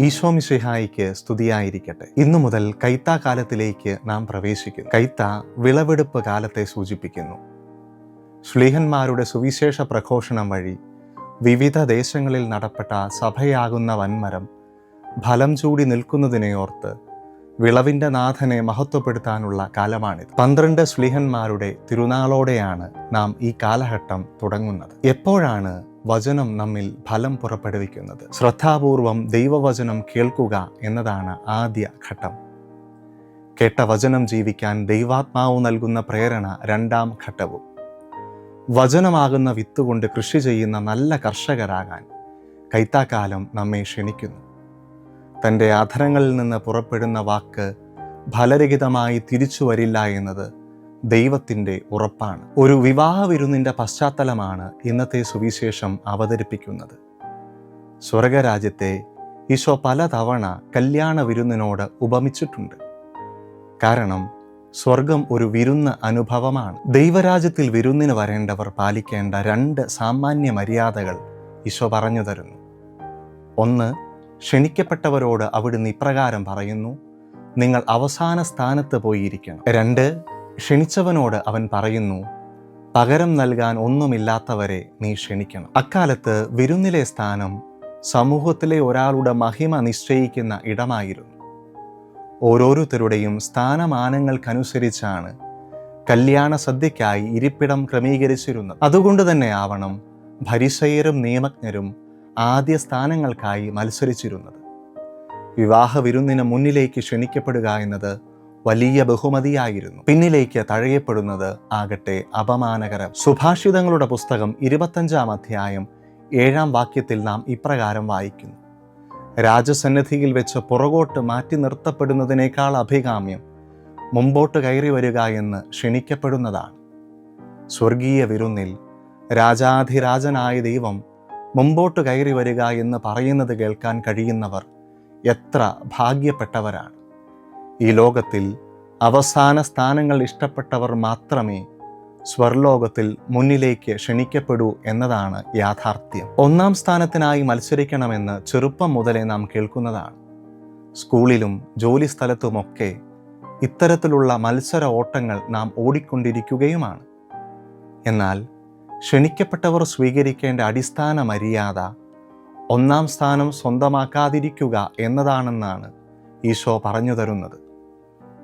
ഈശോ മിശിഹായിക്ക് സ്തുതിയായിരിക്കട്ടെ. ഇന്നു മുതൽ കൈത്ത കാലത്തിലേക്ക് നാം പ്രവേശിക്കുന്നു. കൈത്ത വിളവെടുപ്പ് കാലത്തെ സൂചിപ്പിക്കുന്നു. ശ്ലീഹന്മാരുടെ സുവിശേഷ പ്രഘോഷണം വഴി വിവിധ ദേശങ്ങളിൽ നടപ്പെട്ട സഭയാകുന്ന വൻമരം ഫലം ചൂടി നിൽക്കുന്നതിനെ ഓർത്ത് വിളവിന്റെ നാഥനെ മഹത്വപ്പെടുത്താനുള്ള കാലമാണിത്. പന്ത്രണ്ട് ശ്ലീഹന്മാരുടെ തിരുനാളോടെയാണ് നാം ഈ കാലഘട്ടം തുടങ്ങുന്നത്. എപ്പോഴാണ് വചനം നമ്മിൽ ഫലം പുറപ്പെടുവിക്കുന്നത്. ശ്രദ്ധാപൂർവം ദൈവവചനം കേൾക്കുക എന്നതാണ് ആദ്യ ഘട്ടം. കേട്ട വചനം ജീവിക്കാൻ ദൈവാത്മാവ് നൽകുന്ന പ്രേരണ രണ്ടാം ഘട്ടവും. വചനമാകുന്ന വിത്തുകൊണ്ട് കൃഷി ചെയ്യുന്ന നല്ല കർഷകരാകാൻ കൈത്താക്കാലം നമ്മെ ക്ഷണിക്കുന്നു. തന്റെ അധരങ്ങളിൽ നിന്ന് പുറപ്പെടുന്ന വാക്ക് ഫലരഹിതമായി തിരിച്ചു വരില്ല എന്നത് ദൈവത്തിന്റെ ഉറപ്പാണ്. ഒരു വിവാഹ വിരുന്നിന്റെ പശ്ചാത്തലമാണ് ഇന്നത്തെ സുവിശേഷം അവതരിപ്പിക്കുന്നത്. സ്വർഗരാജ്യത്തെ ഈശോ പലതവണ കല്യാണ വിരുന്നിനോട് ഉപമിച്ചിട്ടുണ്ട്. കാരണം സ്വർഗം ഒരു വിരുന്ന് അനുഭവമാണ്. ദൈവരാജ്യത്തിൽ വിരുന്നിന് വരേണ്ടവർ പാലിക്കേണ്ട രണ്ട് സാമാന്യ മര്യാദകൾ ഈശോ പറഞ്ഞു തരുന്നു. ഒന്ന് ക്ഷണിക്കപ്പെട്ടവരോട് അവിടുന്ന് ഇപ്രകാരം പറയുന്നു നിങ്ങൾ അവസാന സ്ഥാനത്ത് പോയിരിക്കണം. രണ്ട് ക്ഷണിച്ചവനോട് അവൻ പറയുന്നു പകരം നൽകാൻ ഒന്നുമില്ലാത്തവരെ നീ ക്ഷണിക്കണം. അക്കാലത്ത് വിരുന്നിലെ സ്ഥാനം സമൂഹത്തിലെ ഒരാളുടെ മഹിമ നിശ്ചയിക്കുന്ന ഇടമായിരുന്നു. ഓരോരുത്തരുടെയും സ്ഥാനമാനങ്ങൾക്കനുസരിച്ചാണ് കല്യാണ സദ്യക്കായി ഇരിപ്പിടം ക്രമീകരിച്ചിരുന്നത്. അതുകൊണ്ട് തന്നെ ആവണം ഭരിസയരും നിയമജ്ഞരും ആദ്യ സ്ഥാനങ്ങൾക്കായി മത്സരിച്ചിരുന്നത്. വിവാഹ വിരുന്നിന് മുന്നിലേക്ക് ക്ഷണിക്കപ്പെടുക എന്നത് വലിയ ബഹുമതിയായിരുന്നു. പിന്നിലേക്ക് തഴയപ്പെടുന്നത് ആകട്ടെ അപമാനകരം. സുഭാഷിതങ്ങളുടെ പുസ്തകം ഇരുപത്തഞ്ചാം അധ്യായം ഏഴാം വാക്യത്തിൽ നാം ഇപ്രകാരം വായിക്കുന്നു. രാജസന്നിധിയിൽ വെച്ച് പുറകോട്ട് മാറ്റി നിർത്തപ്പെടുന്നതിനേക്കാൾ അഭികാമ്യം മുമ്പോട്ട് കയറി വരിക എന്ന് ക്ഷണിക്കപ്പെടുന്നതാണ്. സ്വർഗീയ വിരുന്നിൽ രാജാധിരാജനായ ദൈവം മുമ്പോട്ട് കയറി വരിക എന്ന് പറയുന്നത് കേൾക്കാൻ കഴിയുന്നവർ എത്ര ഭാഗ്യപ്പെട്ടവരാണ്. ഈ ലോകത്തിൽ അവസാന സ്ഥാനങ്ങൾ ഇഷ്ടപ്പെട്ടവർ മാത്രമേ സ്വർലോകത്തിൽ മുന്നിലേക്ക് ക്ഷണിക്കപ്പെടൂ എന്നതാണ് യാഥാർത്ഥ്യം. ഒന്നാം സ്ഥാനത്തിനായി മത്സരിക്കണമെന്ന് ചെറുപ്പം മുതലേ നാം കേൾക്കുന്നതാണ്. സ്കൂളിലും ജോലി സ്ഥലത്തുമൊക്കെ ഇത്തരത്തിലുള്ള മത്സര ഓട്ടങ്ങൾ നാം ഓടിക്കൊണ്ടിരിക്കുകയുമാണ്. എന്നാൽ ക്ഷണിക്കപ്പെട്ടവർ സ്വീകരിക്കേണ്ട അടിസ്ഥാന മര്യാദ ഒന്നാം സ്ഥാനം സ്വന്തമാക്കാതിരിക്കുക എന്നതാണെന്നാണ് ഈശോ പറഞ്ഞു തരുന്നത്.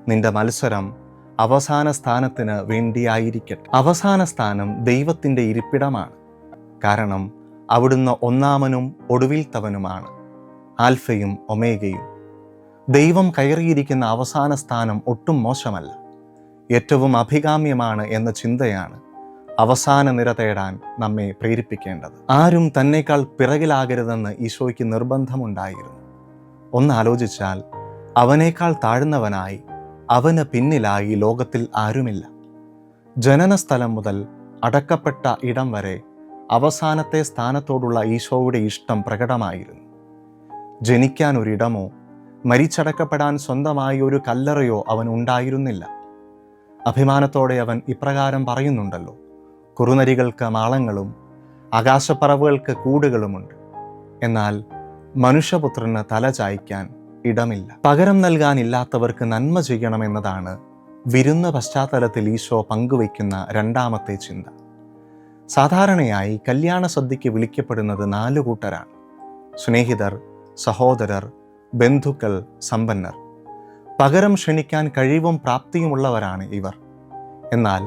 നിന്റെ മത്സരം അവസാന സ്ഥാനത്തിന് വേണ്ടിയായിരിക്കട്ടെ. അവസാന സ്ഥാനം ദൈവത്തിന്റെ ഇരിപ്പിടമാണ്. കാരണം അവിടുന്ന് ഒന്നാമനും ഒടുവിൽത്തവനുമാണ് ആൽഫയും ഒമേഗയും. ദൈവം കയറിയിരിക്കുന്ന അവസാന സ്ഥാനം ഒട്ടും മോശമല്ല. ഏറ്റവും അഭികാമ്യമാണ് എന്ന ചിന്തയാണ് അവസാന നിര തേടാൻ നമ്മെ പ്രേരിപ്പിക്കേണ്ടത്. ആരും തന്നേക്കാൾ പിറകിലാകരുതെന്ന് ഈശോയ്ക്ക് നിർബന്ധമുണ്ടായിരുന്നു. ഒന്നാലോചിച്ചാൽ അവനേക്കാൾ താഴ്ന്നവനായി അവന് പിന്നിലായി ലോകത്തിൽ ആരുമില്ല. ജനനസ്ഥലം മുതൽ അടക്കപ്പെട്ട ഇടം വരെ അവസാനത്തെ സ്ഥാനത്തോടുള്ള ഈശോയുടെ ഇഷ്ടം പ്രകടമായിരുന്നു. ജനിക്കാൻ ഒരിടമോ മരിച്ചടക്കപ്പെടാൻ സ്വന്തമായി ഒരു കല്ലറയോ അവൻ ഉണ്ടായിരുന്നില്ല. അഭിമാനത്തോടെ അവൻ ഇപ്രകാരം പറയുന്നുണ്ടല്ലോ കുറുനരികൾക്ക് മാളങ്ങളും ആകാശപ്പറവുകൾക്ക് കൂടുകളുമുണ്ട്. എന്നാൽ മനുഷ്യപുത്രന് തല ചായ്ക്കാൻ ഇടമില്ല. പകരം നൽകാനില്ലാത്തവർക്ക് നന്മ ചെയ്യണമെന്നതാണ് വിരുന്ന പശ്ചാത്തലത്തിൽ ഈശോ പങ്കുവയ്ക്കുന്ന രണ്ടാമത്തെ ചിന്ത. സാധാരണയായി കല്യാണ സദ്യയ്ക്ക് വിളിക്കപ്പെടുന്നത് നാലു കൂട്ടരാണ്. സ്നേഹിതർ സഹോദരർ ബന്ധുക്കൾ സമ്പന്നർ. പകരം ക്ഷണിക്കാൻ കഴിവും പ്രാപ്തിയുമുള്ളവരാണ് ഇവർ. എന്നാൽ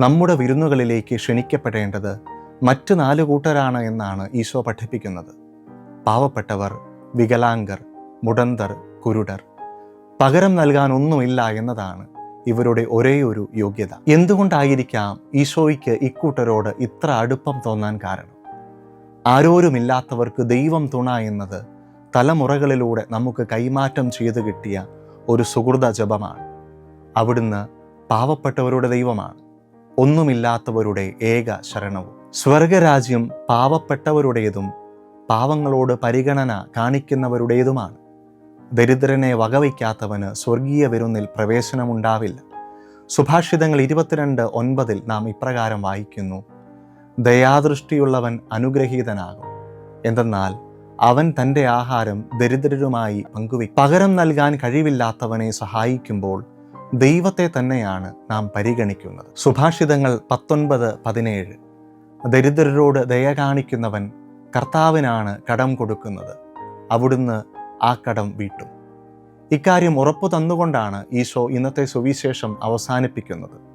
നമ്മുടെ വിരുന്നുകളിലേക്ക് ക്ഷണിക്കപ്പെടേണ്ടത് മറ്റ് നാലു കൂട്ടരാണ് എന്നാണ് ഈശോ പഠിപ്പിക്കുന്നത്. പാവപ്പെട്ടവർ വികലാംഗർ മുടന്തർ കുരുടർ. പകരം നൽകാൻ ഒന്നുമില്ല എന്നതാണ് ഇവരുടെ ഒരേ ഒരു യോഗ്യത. എന്തുകൊണ്ടായിരിക്കാം ഈശോയ്ക്ക് ഇക്കൂട്ടരോട് ഇത്ര അടുപ്പം തോന്നാൻ കാരണം? ആരോരുമില്ലാത്തവർക്ക് ദൈവം തുണ എന്നത് തലമുറകളിലൂടെ നമുക്ക് കൈമാറ്റം ചെയ്തു കിട്ടിയ ഒരു സുഹൃത ജപമാണ്. അവിടുന്ന് പാവപ്പെട്ടവരുടെ ദൈവമാണ്. ഒന്നുമില്ലാത്തവരുടെ ഏക ശരണവും. സ്വർഗരാജ്യം പാവപ്പെട്ടവരുടേതും പാവങ്ങളോട് പരിഗണന കാണിക്കുന്നവരുടേതുമാണ്. ദരിദ്രനെ വകവയ്ക്കാത്തവന് സ്വർഗീയ വിരുന്നിൽ പ്രവേശനമുണ്ടാവില്ല. സുഭാഷിതങ്ങൾ ഇരുപത്തിരണ്ട് ഒൻപതിൽ നാം ഇപ്രകാരം വായിക്കുന്നു. ദയാദൃഷ്ടിയുള്ളവൻ അനുഗ്രഹീതനാകും. എന്തെന്നാൽ അവൻ തന്റെ ആഹാരം ദരിദ്രരുമായി പങ്കുവയ്ക്കും പകരം നൽകാൻ കഴിവില്ലാത്തവനെ സഹായിക്കുമ്പോൾ ദൈവത്തെ തന്നെയാണ് നാം പരിഗണിക്കുന്നത്. സുഭാഷിതങ്ങൾ പത്തൊൻപത് പതിനേഴ്. ദരിദ്രരോട് ദയ കാണിക്കുന്നവൻ കർത്താവിനാണ് കടം കൊടുക്കുന്നത്. അവിടുന്ന് ആ കടം വീട്ടും. ഇക്കാര്യം ഉറപ്പു തന്നുകൊണ്ടാണ് ഈശോ ഇന്നത്തെ സുവിശേഷം അവസാനിപ്പിക്കുന്നത്.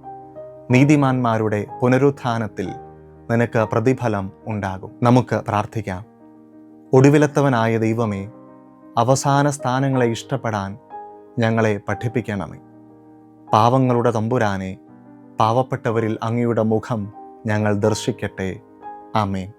നീതിമാന്മാരുടെ പുനരുത്ഥാനത്തിൽ നിനക്ക് പ്രതിഫലം ഉണ്ടാകും. നമുക്ക് പ്രാർത്ഥിക്കാം. ഒടുവിലത്തവനായ ദൈവമേ അവസാന സ്ഥാനങ്ങളെ ഇഷ്ടപ്പെടാൻ ഞങ്ങളെ പഠിപ്പിക്കണമേ. പാവങ്ങളുടെ തമ്പുരാനെ പാവപ്പെട്ടവരിൽ അങ്ങയുടെ മുഖം ഞങ്ങൾ ദർശിക്കട്ടെ. ആമേൻ.